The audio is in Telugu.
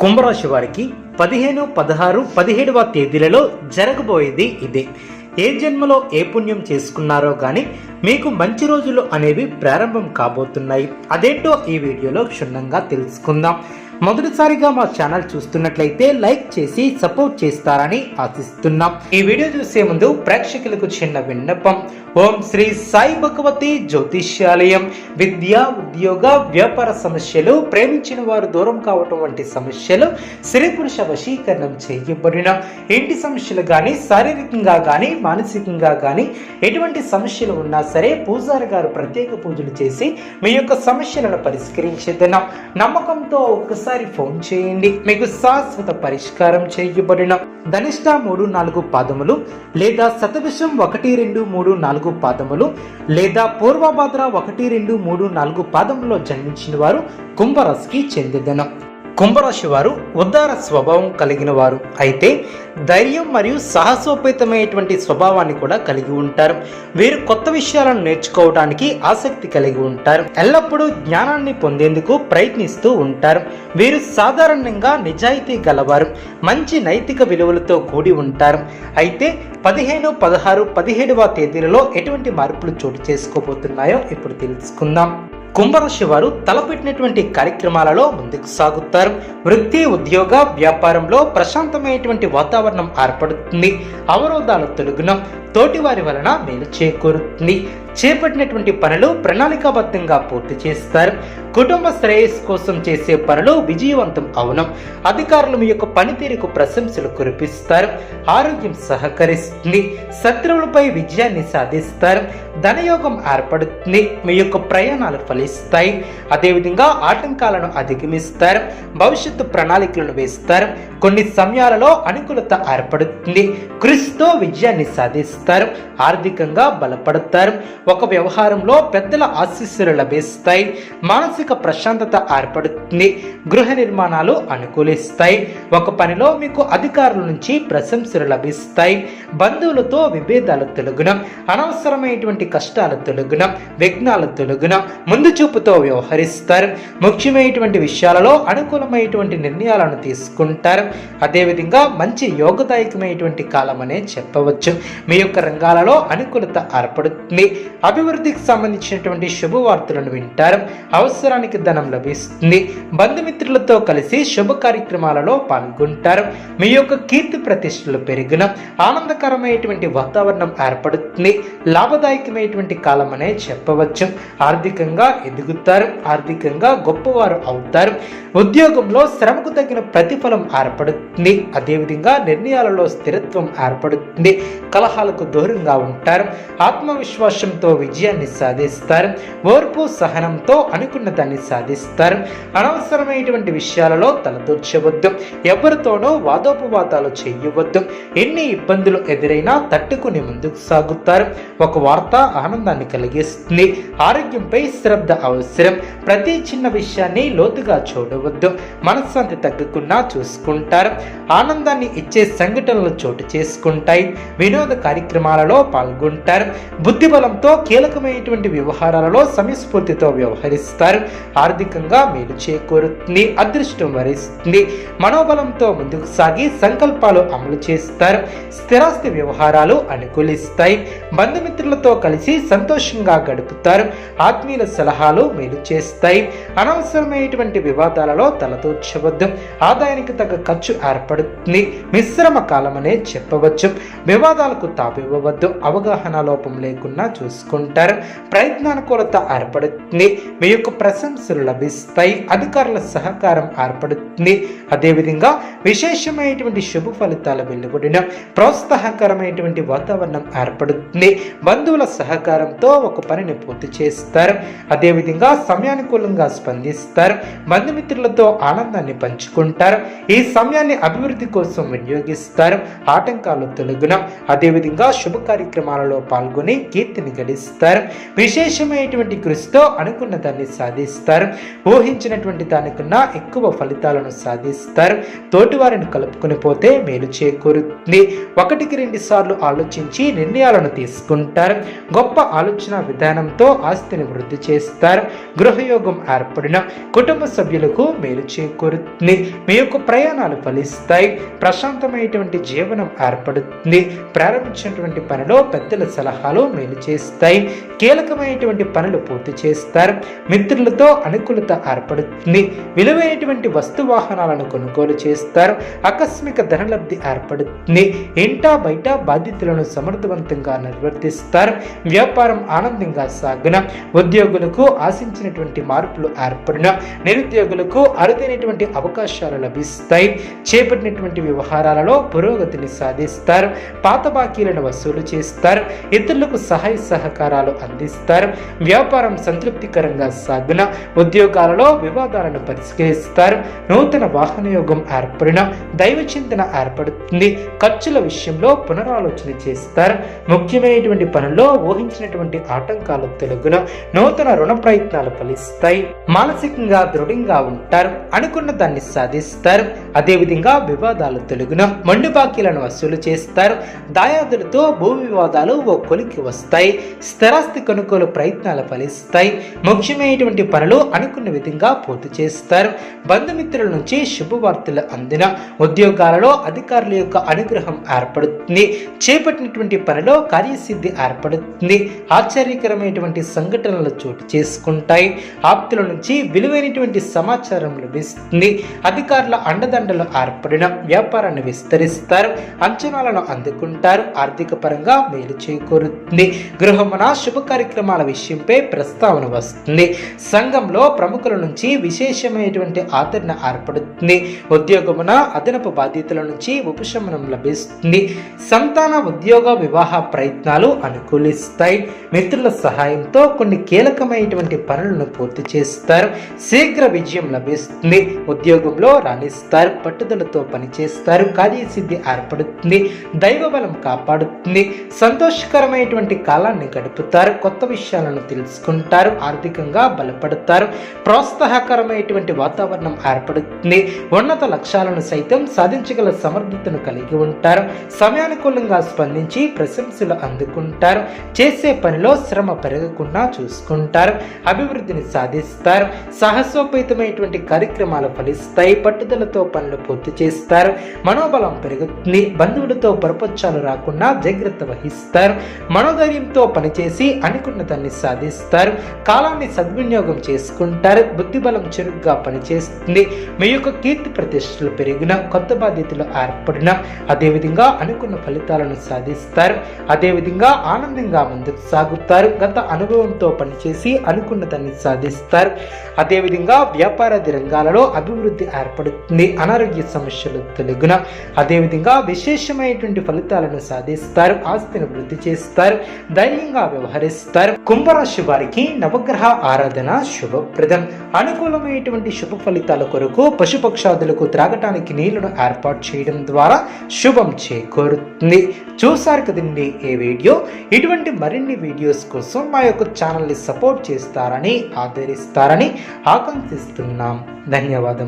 కుంభరాశి వారికి పదిహేను పదహారు పదిహేడవ తేదీలలో జరగబోయేది ఇదే. ఏ జన్మలో ఏ పుణ్యం చేసుకున్నారో కానీ మీకు మంచి రోజులు అనేవి ప్రారంభం కాబోతున్నాయి. అదేంటో ఈ వీడియోలో క్షుణ్ణంగా తెలుసుకుందాం. మొదటిసారిగా మా ఛానల్ చూస్తున్నట్లయితే లైక్ చేసి సపోర్ట్ చేస్తారని ఆశిస్తున్నాం. ఈ వీడియో చూసే ముందు ప్రేక్షకులకు చిన్న విన్నపం. ఓం శ్రీ సాయి భగవతి జ్యోతిష్యాలయం. విద్య ఉద్యోగ వ్యాపార సమస్యలు ప్రేమించిన వారు దూరం కావటం వంటి సమస్యలు స్త్రీ పురుష వశీకరణం చేయబడిన ఇంటి సమస్యలు కానీ శారీరకంగా కానీ మానసికంగా కానీ ఎటువంటి సమస్యలు ఉన్నా సరే పూజారి గారు ప్రత్యేక పూజలు చేసి మీ యొక్క సమస్యలను పరిష్కరించేదన. నమ్మకంతో ఒక్కసారి ఫోన్ చేయండి. మీకు శాశ్వత పరిష్కారం చేయబడిన ధనిష్ట మూడు నాలుగు పాదములు లేదా శతవిషం ఒకటి రెండు మూడు నాలుగు పాదములు లేదా పూర్వభాద్ర ఒకటి రెండు మూడు నాలుగు పాదములో జన్మించిన వారు కుంభరాశికి చెందిదను. కుంభరాశి వారు ఉదార స్వభావం కలిగిన వారు అయితే ధైర్యం మరియు సాహసోపేతమైనటువంటి స్వభావాన్ని కూడా కలిగి ఉంటారు. వీరు కొత్త విషయాలను నేర్చుకోవడానికి ఆసక్తి కలిగి ఉంటారు. ఎల్లప్పుడూ జ్ఞానాన్ని పొందేందుకు ప్రయత్నిస్తూ ఉంటారు. వీరు సాధారణంగా నిజాయితీ గలవారు. మంచి నైతిక విలువలతో కూడి ఉంటారు. అయితే పదిహేను పదహారు పదిహేడవ తేదీలలో ఎటువంటి మార్పులు చోటు చేసుకోబోతున్నాయో ఇప్పుడు తెలుసుకుందాం. కుంభరాశి వారు తలపెట్టినటువంటి కార్యక్రమాలలో ముందుకు సాగుతారు. వృత్తి ఉద్యోగ వ్యాపారంలో ప్రశాంతమైనటువంటి వాతావరణం ఏర్పడుతుంది. అవరోధాలు తొలగున. తోటివారి వలన మేలు చేకూరుతుంది. చేపట్టినటువంటి పనులు ప్రణాళికాబద్ధంగా పూర్తి చేస్తారు. కుటుంబ శ్రేయస్సు కోసం చేసే పనులు విజయవంతం అవును. అధికారులు మీ యొక్క పనితీరుకు ప్రశంసలు కురిపిస్తారు. ఆరోగ్యం సహకరిస్తుంది. శత్రువులపై విజయాన్ని సాధిస్తారు. ధనయోగం ఏర్పడుతుంది. మీ యొక్క ప్రయాణాలు ఫలిస్తాయి. అదేవిధంగా ఆటంకాలను అధిగమిస్తారు. భవిష్యత్తు ప్రణాళికలను వేస్తారు. కొన్ని సమయాలలో అనుకూలత ఏర్పడుతుంది. కృషితో విజయాన్ని సాధిస్తారు. ఆర్థికంగా బలపడతారు. ఒక వ్యవహారంలో పెద్దల ఆశీస్సులు లభిస్తాయి మానసిక ప్రశాంతత ఏర్పడుతుంది గృహ నిర్మాణాలు అనుకూలిస్తాయి. ఒక పనిలో మీకు అధికారుల నుంచి ప్రశంసలు లభిస్తాయి బంధువులతో విభేదాలు తొలగున అనవసరమైనటువంటి కష్టాలు తొలగునం విఘ్నాలు తొలగున ముందు చూపుతో వ్యవహరిస్తారు. ముఖ్యమైనటువంటి విషయాలలో అనుకూలమైనటువంటి నిర్ణయాలను తీసుకుంటారు. అదేవిధంగా మంచి యోగదాయకమైనటువంటి కాలం అనే చెప్పవచ్చు. మీ యొక్క రంగాలలో అనుకూలత ఏర్పడుతుంది. అభివృద్ధికి సంబంధించినటువంటి శుభవార్తలను వింటారు. అవసరానికి ధనం లభిస్తుంది. బంధుమిత్రులతో కలిసి శుభ కార్యక్రమాలలో పాల్గొంటారు. మీ యొక్క కీర్తి ప్రతిష్టలు పెరిగిన ఆనందకరమైనటువంటి వాతావరణం ఏర్పడుతుంది. లాభదాయకమైనటువంటి కాలం అనే చెప్పవచ్చు. ఆర్థికంగా ఎదుగుతారు. ఆర్థికంగా గొప్పవారు అవుతారు. ఉద్యోగంలో శ్రమకు తగిన ప్రతిఫలం ఏర్పడుతుంది. అదేవిధంగా నిర్ణయాలలో స్థిరత్వం ఏర్పడుతుంది. కలహాలకు దూరంగా ఉంటారు. ఆత్మవిశ్వాసంతో విజయాన్ని సాధిస్తారు. ఓర్పు సహనంతో అనుకున్న దాన్ని సాధిస్తారు. అనవసరమైనటువంటి విషయాలలో తలదూర్చవద్దు. ఎవరితోనూ వాదోపవాదాలు చేయవద్దు. ఎన్ని ఇబ్బందులు ఎదురైనా తట్టుకుని ముందుకు సాగుతారు. ఒక వార్త ఆనందాన్ని కలిగిస్తుంది. ఆరోగ్యంపై శ్రద్ధ అవసరం. ప్రతి చిన్న విషయాన్ని లోతుగా చూడవద్దు. మనశ్శాంతి తగ్గకుండా చూసుకుంటారు. ఆనందాన్ని ఇచ్చే సంఘటనలు చోటు చేసుకుంటాయి. వినోద కార్యక్రమం కార్యక్రమాలలో పాల్గొంటారు. బుద్ధిబలంతో కీలకమైనటువంటి వ్యవహారాలలో సమయస్ఫూర్తితో వ్యవహరిస్తారు. ఆర్థికంగా మేలు చేకూరుతుంది అదృష్టం వరిస్తుంది. మనోబలంతో ముందుకు సాగి సంకల్పాలు అమలు చేస్తారు. స్థిరాస్తి వ్యవహారాలు అనుకూలిస్తాయి. బంధుమిత్రులతో కలిసి సంతోషంగా గడుపుతారు. ఆత్మీయుల సలహాలు మేలు చేస్తాయి. అనవసరమైనటువంటి వివాదాలలో తలదూర్చవద్దు. ఆదాయానికి తగ్గ ఖర్చు ఏర్పడుతుంది. మిశ్రమ కాలమనే చెప్పవచ్చు. వివాదాలకు తాపు ఇవ్వవద్దు అవగాహన లోపం లేకుండా చూసుకుంటారు. ప్రయత్నానుకూలత ఏర్పడుతుంది. మీ యొక్క ప్రశంసలు లభిస్తాయి. అధికారుల సహకారం ఏర్పడుతుంది. అదేవిధంగా విశేషమైనటువంటి శుభ ఫలితాలు వెలువడిన ప్రోత్సాహకరమైనటువంటి వాతావరణం ఏర్పడుతుంది. బంధువుల సహకారంతో ఒక పనిని పూర్తి చేస్తారు. అదేవిధంగా సమయానుకూలంగా స్పందిస్తారు. బంధుమిత్రులతో ఆనందాన్ని పంచుకుంటారు. ఈ సమయాన్ని అభివృద్ధి కోసం వినియోగిస్తారు. ఆటంకాలు తొలగిన అదేవిధంగా శుభ కార్యక్రమాలలో పాల్గొని కీర్తిని గడిస్తారు. విశేషమైనటువంటి కృషితో అనుకున్న దాన్ని సాధిస్తారు. ఊహించినటువంటి దానికన్నా ఎక్కువ ఫలితాలను సాధిస్తారు. తోటివారిని కలుపుకుని పోతే మేలు చేకూరుతుంది. ఒకటికి రెండు సార్లు ఆలోచించి నిర్ణయాలను తీసుకుంటారు. గొప్ప ఆలోచన విధానంతో ఆస్తిని వృద్ధి చేస్తారు. గృహయోగం ఏర్పడిన కుటుంబ సభ్యులకు మేలు చేకూరుతుంది. మీ యొక్క ప్రయాణాలు ఫలిస్తాయి. ప్రశాంతమైనటువంటి జీవనం ఏర్పడుతుంది. ప్రారంభించిన చేయాల్సినటువంటి పనిలో పెద్దల సలహాలు మేలు చేస్తాయి. కీలకమైనటువంటి పనులు పూర్తి చేస్తారు. మిత్రులతో అనుకూలత ఏర్పడుతుంది. విలువైనటువంటి వస్తు వాహనాలను కొనుగోలు చేస్తారు. ఆకస్మిక ధనలబ్ధి ఏర్పడుతుంది. ఇంటా బయట బాధ్యతలను సమర్థవంతంగా నిర్వర్తిస్తారు. వ్యాపారం ఆనందంగా సాగున ఉద్యోగులకు ఆశించినటువంటి మార్పులు ఏర్పడిన నిరుద్యోగులకు అరుదైనటువంటి అవకాశాలు లభిస్తాయి. చేపట్టినటువంటి వ్యవహారాలలో పురోగతిని సాధిస్తారు. పాత బాకీలను వసూలు చేస్తారు ఇతరులకు సహాయ సహకారాలు అందిస్తారు వ్యాపారం సంతృప్తికరంగా సాగున ఉద్యోగాలలో వివాదాలను పరిష్కరిస్తారు నూతన వాహన యోగం ఏర్పడిన దైవ చింతన ఏర్పడుతుంది ఖర్చుల విషయంలో పునరాలోచన చేస్తారు ముఖ్యమైనటువంటి పనుల్లో ఊహించినటువంటి ఆటంకాలు తెలుగున నూతన రుణ ప్రయత్నాలు ఫలిస్తాయి మానసికంగా దృఢంగా ఉంటారు అనుకున్న దాన్ని సాధిస్తారు అదేవిధంగా వివాదాలు తెలుగున మండు బాకీలను వసూలు చేస్తారు దాయాదులతో భూ వివాదాలు ఓ కొలికి వస్తాయి స్థిరాస్తి కొనుగోలు ప్రయత్నాలు ఫలిస్తాయి. ముఖ్యమైనటువంటి పనులు అనుకున్న విధంగా పూర్తి చేస్తారు. బంధుమిత్రుల నుంచి శుభవార్తలు అందిన ఉద్యోగాలలో అధికారుల యొక్క అనుగ్రహం ఏర్పడుతుంది. చేపట్టినటువంటి పనిలో కార్యసిద్ధి ఏర్పడుతుంది. ఆశ్చర్యకరమైనటువంటి సంఘటనలు చోటు చేసుకుంటాయి. ఆప్తుల నుంచి విలువైనటువంటి సమాచారం లభిస్తుంది. అధికారుల అండదండలు ఏర్పడిన వ్యాపారాన్ని విస్తరిస్తారు. అంచనాలను అందుకుంటారు. ఆర్థిక పరంగా మేలు చేకూరుతుంది. గృహమున శుభ కార్యక్రమాల విషయంపై ప్రస్తావన వస్తుంది. సంఘంలో ప్రముఖుల నుంచి విశేషమైనటువంటి ఆదరణ ఏర్పడుతుంది. ఉద్యోగమున అదనపు బాధ్యతల నుంచి ఉపశమనం లభిస్తుంది. సంతాన ఉద్యోగ వివాహ ప్రయత్నాలు అనుకూలిస్తాయి. మిత్రుల సహాయంతో కొన్ని కీలకమైనటువంటి పనులను పూర్తి చేస్తారు. శీఘ్ర విజయం లభిస్తుంది. ఉద్యోగంలో రాణిస్తారు. పట్టుదలతో పనిచేస్తారు. కార్యసిద్ధి ఏర్పడుతుంది. దైవ బలం కాపాడుతుంది సంతోషకరమైనటువంటి కాలాన్ని గడుపుతారు కొత్త విషయాలను తెలుసుకుంటారు ఆర్థికంగా బలపడతారు ప్రోత్సాహకరమైనటువంటి వాతావరణం ఏర్పడుతుంది. ఉన్నత లక్ష్యాలను సైతం సాధించగల సమర్థతను కలిగి ఉంటారు సమయానుకూలంగా స్పందించి ప్రశంసలు అందుకుంటారు చేసే పనిలో శ్రమ పెరగకుండా చూసుకుంటారు అభివృద్ధిని సాధిస్తారు సాహసోపేతమైనటువంటి కార్యక్రమాలు ఫలిస్తాయి పట్టుదలతో పనులు పూర్తి చేస్తారు మనోబలం పెరుగుతుంది బంధువులతో పరపచ్చాలు రాకుండా జాగ్రత్త వహిస్తారు. మనోధైర్యంతో పనిచేసి అనుకున్న దాన్ని సాధిస్తారు. కాలాన్ని సద్వినియోగం చేసుకుంటారు. బుద్ధిబలం చురుగ్గా పనిచేస్తుంది. మీ యొక్క కీర్తి ప్రతిష్టలు పెరిగిన కొత్త బాధ్యతలు ఏర్పడిన అదేవిధంగా అనుకున్న ఫలితాలను సాధిస్తారు. అదేవిధంగా ఆనందంగా ముందుకు సాగుతారు. గత అనుభవంతో పనిచేసి అనుకున్న దాన్ని సాధిస్తారు. అదేవిధంగా వ్యాపారాది రంగాలలో అభివృద్ధి ఏర్పడుతుంది. అనారోగ్య సమస్యలు తొలగిన అదేవిధంగా విశేషమైనటువంటి ఫలితాలను సాధిస్తారు. ఆస్తిని వృద్ధి చేస్తారు ధైర్యంగా వ్యవహరిస్తారు. కుంభరాశి వారికి నవగ్రహ ఆరాధన శుభప్రదం. అనుకూలమైనటువంటి శుభ ఫలితాల కొరకు పశుపక్షాదులకు త్రాగటానికి నీళ్ళను ఏర్పాటు చేయడం ద్వారా శుభం చేకూరుతుంది. చూసారు కదండి ఈ వీడియో? ఇటువంటి మరిన్ని వీడియోస్ కోసం మా యొక్క ఛానల్ని సపోర్ట్ చేస్తారని ఆదరిస్తారని ఆకాంక్షిస్తున్నాం. ధన్యవాదం